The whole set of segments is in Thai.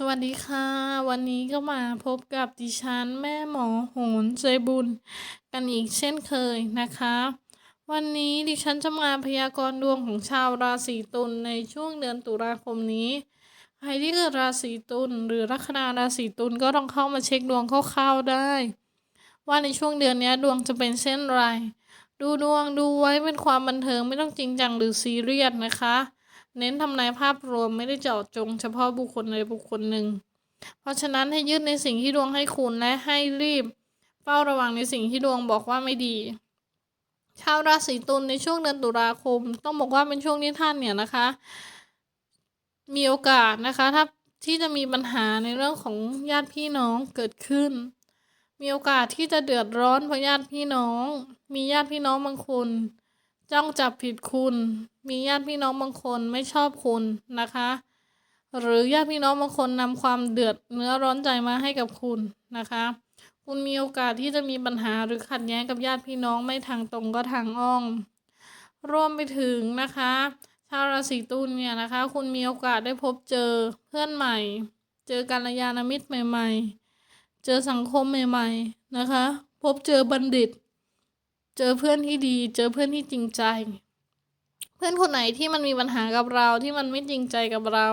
สวัสดีค่ะ วันนี้ก็มาพบกับดิฉันแม่หมอโหนใจบุญ กันอีกเช่นเคยนะคะ วันนี้ดิฉันจะมาพยากรณ์ดวงของชาวราศีตุลในช่วงเดือนตุลาคมนี้ใครที่เกิดราศีตุลหรือลัคนาราศีตุลก็ต้องเข้ามาเช็คดวงคร่าวๆได้ ว่าในช่วงเดือนนี้ดวงจะเป็นเช่นไร ดูดวงดูไว้เป็นความบันเทิงไม่ต้องจริงจังหรือซีเรียสนะคะ เน้นทำนายภาพรวมไม่ได้เจาะจง เฉพาะบุคคลใดบุคคลหนึ่ง เพราะฉะนั้นให้ยึดในสิ่งที่ดวงให้คุณและให้รีบ เฝ้าระวังในสิ่งที่ดวงบอกว่าไม่ดี ชาวราศีตุลในช่วงเดือนตุลาคม ต้องบอกว่าเป็นช่วงที่ท่านเนี่ยนะคะ มีโอกาสนะคะถ้าที่จะมีปัญหาในเรื่องของญาติพี่น้องเกิดขึ้น มีโอกาสที่จะเดือดร้อนเพราะญาติพี่น้อง มีญาติพี่น้องบางคน จ้องจับผิดคุณ มีญาติพี่น้องบางคนไม่ชอบคุณนะคะ หรือญาติพี่น้องบางคนนำความเดือดเนื้อร้อนใจมาให้กับคุณนะคะ คุณมีโอกาสที่จะมีปัญหาหรือขัดแย้งกับญาติพี่น้องไม่ทางตรงก็ทางอ้อมรวมไปถึงนะคะ ชาวราศีตุลเนี่ยนะคะ คุณมีโอกาสได้พบเจอเพื่อนใหม่ เจอกัลยาณมิตรใหม่ ๆ เจอสังคมใหม่ ๆ นะคะ พบเจอบัณฑิต เจอเพื่อนที่ดี เจอเพื่อนที่จริงใจ เพื่อนคนไหนที่มันมีปัญหากับเราที่มันไม่จริงใจกับเรา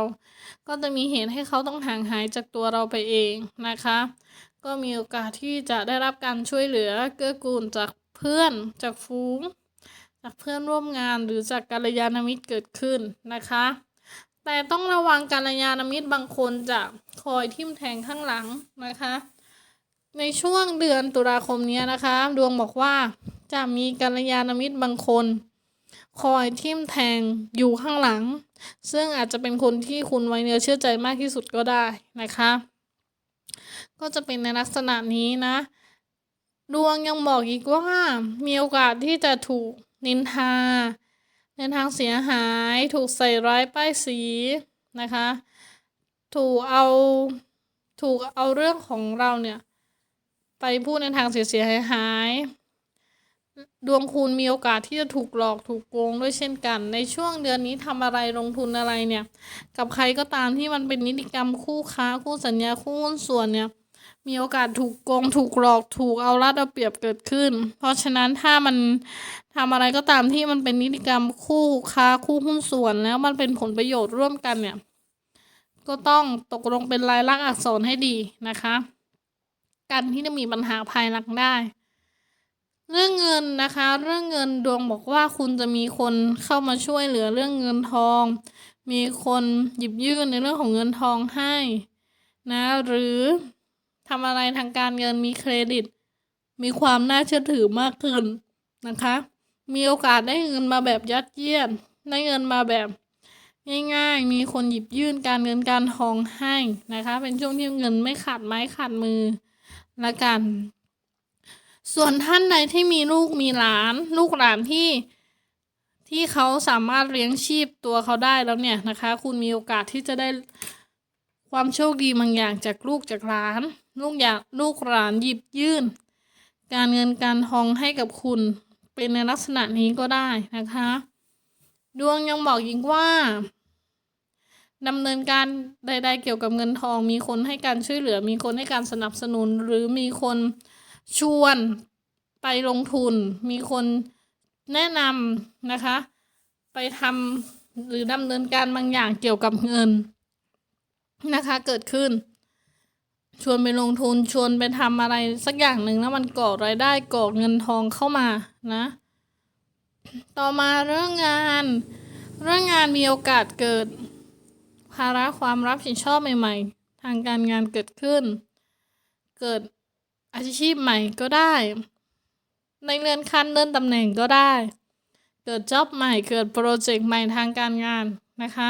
ก็จะมีเหตุให้เขาต้องห่างหายจากตัวเราไปเองนะคะ ก็มีโอกาสที่จะได้รับการช่วยเหลือเกื้อกูลจากเพื่อนจากฟูงจากเพื่อนร่วมงานหรือจากกัลยาณมิตรเกิดขึ้นนะคะ แต่ต้องระวังกัลยาณมิตรบางคนจะคอยทิ่มแทงข้างหลังนะคะ ในช่วงเดือนตุลาคมนี้นะคะ ดวงบอกว่า จะมีกัลยาณมิตรบางคน คอยทิ่มแทงอยู่ข้างหลัง ซึ่งอาจจะเป็นคนที่คุณไว้เนื้อเชื่อใจมากที่สุดก็ได้นะคะ ก็จะเป็นในลักษณะนี้นะ ดวงยังบอกอีกว่ามีโอกาสที่จะถูกนินทา ในทางเสียหายถูกใส่ร้ายป้ายสีนะคะ ถูกเอาถูกเอาเรื่องของเราเนี่ย ไปพูดในทางเสียหายหาย ดวงคุณมีโอกาสที่จะถูกหลอกถูกโกงด้วยเช่นกัน ในช่วงเดือนนี้ทำอะไรลงทุนอะไรเนี่ย กับใครก็ตามที่มันเป็นนิติกรรมคู่ค้าคู่สัญญาคู่หุ้นส่วนเนี่ย มีโอกาสถูกโกง ถูกหลอกถูกเอารัดเอาเปรียบเกิดขึ้น เพราะฉะนั้นถ้ามันทำอะไรก็ตามที่มันเป็นนิติกรรมคู่ค้าคู่หุ้นส่วนแล้วมันเป็นผลประโยชน์ร่วมกันเนี่ย ก็ต้องตกลงเป็นลายลักษณ์อักษรให้ดีนะคะ กันที่จะมีปัญหาภายหลังได้ เรื่องเงินนะคะ เรื่องเงินดวงบอกว่าคุณจะมีคนเข้ามาช่วยเหลือเรื่องเงินทอง มีคนหยิบยื่นในเรื่องของเงินทองให้นะหรือทำอะไรทางการเงินมีเครดิต มีความน่าเชื่อถือมากขึ้นนะคะ มีโอกาสได้เงินมาแบบยัดเยียดได้เงินมาแบบง่ายๆ มีคนหยิบยื่นการเงินการทองให้นะคะ เป็นช่วงที่เงินไม่ขาดไม้ขาดมือละกัน ส่วนท่านใดที่มีลูกมีหลาน ลูกหลานที่ที่เขาสามารถเลี้ยงชีพตัวเขาได้แล้วเนี่ยนะคะ คุณมีโอกาสที่จะได้ความโชคดีบางอย่างจากลูกจากหลาน ลูกอยากลูกหลานหยิบยื่น การเงินการทองให้กับคุณเป็นในลักษณะนี้ก็ได้นะคะ ดวงยังบอกอีกว่าดำเนินการใด ๆ เกี่ยวกับเงินทอง มีคนให้การช่วยเหลือ มีคนให้การสนับสนุนหรือมีคน ชวนไปลงทุน มีคนแนะนำนะคะ ไปทำหรือดำเนินการบางอย่างเกี่ยวกับเงินนะคะ เกิดขึ้น ชวนไปลงทุนชวนไปทำอะไรสักอย่างหนึ่งแล้วมันก่อรายได้ก่อเงินทองเข้ามานะ ต่อมาเรื่องงาน เรื่องงานมีโอกาสเกิด ภาระความรับผิดชอบใหม่ ๆ ทางการงานเกิดขึ้น เกิด อาชีพใหม่ก็ได้ ในเรือนขั้นเลื่อนตำแหน่งก็ได้ เกิดจ็อบใหม่เกิดโปรเจกต์ใหม่ทางการงานนะคะ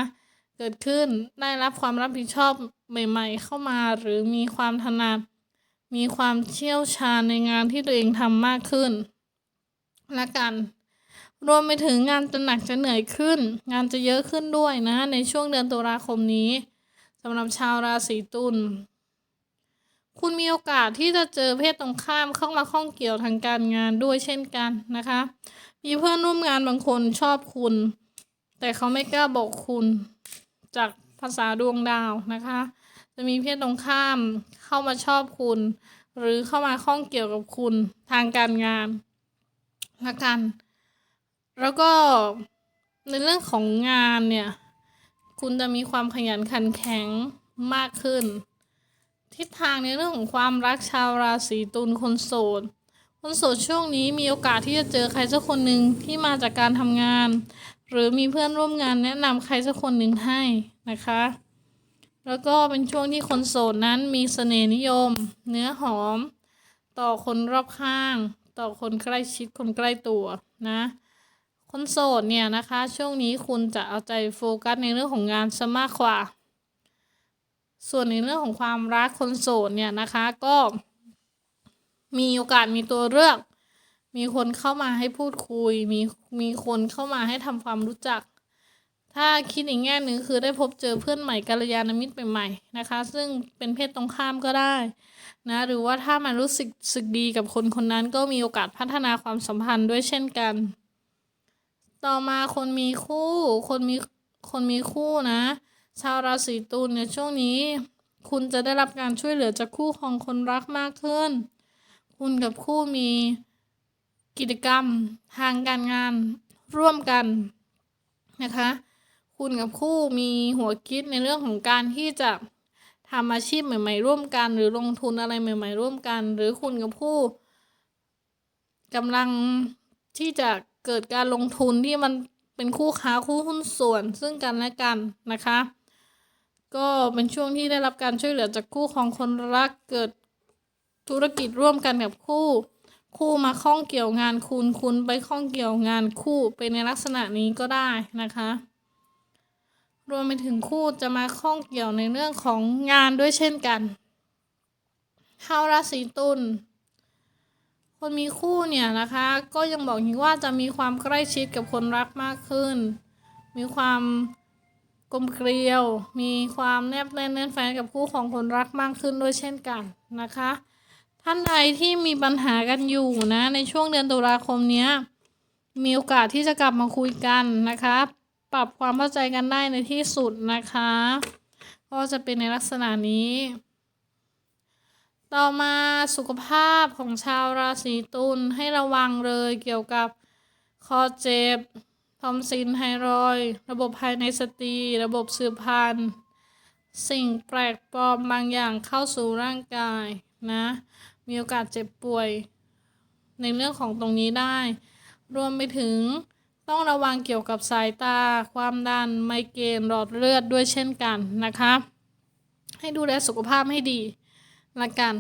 เกิดขึ้นได้รับความรับผิดชอบใหม่ ๆ เข้ามาหรือมีความถนัด มีความเชี่ยวชาญในงานที่ตัวเองทำมากขึ้นละกัน รวมไปถึงงานจะหนักจะเหนื่อยขึ้น งานจะเยอะขึ้นด้วยนะ ในช่วงเดือนตุลาคมนี้สำหรับชาวราศีตุล คุณมีโอกาสที่จะเจอเพศตรงข้ามเข้ามาข้องเกี่ยวทางการงานด้วยเช่นกันนะคะ มีเพื่อนร่วมงานบางคนชอบคุณ แต่เขาไม่กล้าบอกคุณจากภาษาดวงดาวนะคะ จะมีเพศตรงข้ามเข้ามาชอบคุณ หรือเข้ามาข้องเกี่ยวกับคุณทางการงานละกัน แล้วก็ในเรื่องของงานเนี่ย คุณจะมีความขยันขันแข็งมากขึ้น ทิศทางในเรื่องของความรักชาวราศีตุลคนโสด คนโสดช่วงนี้มีโอกาสที่จะเจอใครสักคนหนึ่งที่มาจากการทำงาน หรือมีเพื่อนร่วมงานแนะนำใครสักคนหนึ่งให้นะคะ แล้วก็เป็นช่วงที่คนโสดนั้นมีเสน่ห์นิยม เนื้อหอม ต่อคนรอบข้าง ต่อคนใกล้ชิดคนใกล้ตัวนะคนโสดเนี่ยนะคะ ช่วงนี้คุณจะเอาใจโฟกัสในเรื่องของงานซะมากกว่า ส่วนในเรื่องของความรักคนโสดเนี่ยนะคะก็มีโอกาสมีตัวเลือก มีคนเข้ามาให้พูดคุย มีมีคนเข้ามาให้ทำความรู้จัก ถ้าคิดอีกแง่หนึ่งคือได้พบเจอเพื่อนใหม่กัลยาณมิตรใหม่ๆนะคะ ซึ่งเป็นเพศตรงข้ามก็ได้นะหรือว่าถ้ามันรู้สึกสึกดีกับคนคนนั้นก็มีโอกาสพัฒนาความสัมพันธ์ด้วยเช่นกัน ต่อมาคนมีคู่ คนมีคนมีคู่นะ ชาวราศีตุลเนี่ยช่วงนี้ คุณจะได้รับการช่วยเหลือจากคู่ของคนรักมากขึ้น คุณกับคู่มีกิจกรรมทางการงานร่วมกันนะคะ คุณกับคู่มีหัวคิดในเรื่องของการที่จะทำอาชีพใหม่ ๆ ร่วมกัน หรือลงทุนอะไรใหม่ ๆ ร่วมกัน หรือคุณกับคู่กำลังที่จะเกิดการลงทุนที่มันเป็นคู่ค้าคู่หุ้นส่วนซึ่งกันและกันนะคะ ก็เป็นช่วงที่ได้รับการช่วยเหลือจากคู่ของคนรักเกิดธุรกิจร่วมกันกับคู่ คู่มาข้องเกี่ยวงานคุณคุณไปข้องเกี่ยวงานคู่เป็นในลักษณะนี้ก็ได้นะคะ รวมไปถึงคู่จะมาข้องเกี่ยวในเรื่องของงานด้วยเช่นกันชาวราศีตุลคนมีคู่เนี่ยนะคะ ก็ยังบอกอีกว่าจะมีความใกล้ชิดกับคนรักมากขึ้น มีความ กลมเกลียว มีความแนบแน่นแน่นแฟนกับคู่ของคนรักมากขึ้นด้วยเช่นกันนะคะ ท่านใดที่มีปัญหากันอยู่นะ ในช่วงเดือนตุลาคมเนี้ยมีโอกาสที่จะกลับมาคุยกันนะคะ ปรับความเข้าใจกันได้ในที่สุดนะคะ ก็จะเป็นในลักษณะนี้ ต่อมาสุขภาพของชาวราศีตุลให้ระวังเลยเกี่ยวกับคอเจ็บ ทอมซินไทรอยระบบภายในสตรี ระบบสืบพันธุ์สิ่งแปลกปลอมบางอย่างเข้าสู่ร่างกายนะ มีโอกาสเจ็บป่วย ในเรื่องของตรงนี้ได้ รวมไปถึงต้องระวังเกี่ยวกับสายตา ความดัน ไมเกรนหลอดเลือดด้วยเช่นกันนะคะ ให้ดูแลสุขภาพให้ดีละกัน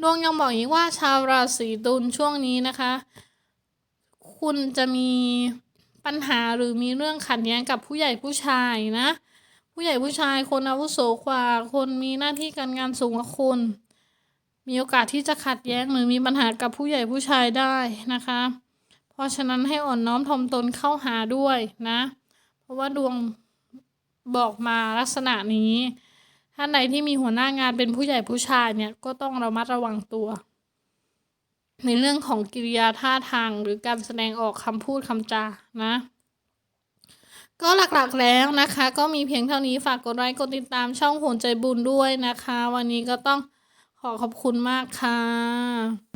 ดวงยังบอกอีกว่าชาวราศีตุลช่วงนี้นะคะ คุณจะมีปัญหาหรือมีเรื่องขัดแย้งกับผู้ใหญ่ผู้ชายนะ ผู้ใหญ่ผู้ชายคนอาวุโสกว่าคนมีหน้าที่การงานสูงกว่าคุณ มีโอกาสที่จะขัดแย้งหรือมีปัญหากับผู้ใหญ่ผู้ชายได้นะคะ เพราะฉะนั้นให้อ่อนน้อมถ่อมตนเข้าหาด้วยนะ เพราะว่าดวงบอกมาลักษณะนี้ ท่านใดที่มีหัวหน้างานเป็นผู้ใหญ่ผู้ชายเนี่ยก็ต้องระมัดระวังตัว ในเรื่องของกิริยาท่าทางหรือการแสดงออกคำพูดคำจานะ ก็หลักๆแล้วนะคะ ก็มีเพียงเท่านี้ฝากกดไลค์กดติดตามช่องโหนใจบุญด้วยนะคะ วันนี้ก็ต้องขอขอบคุณมากค่ะ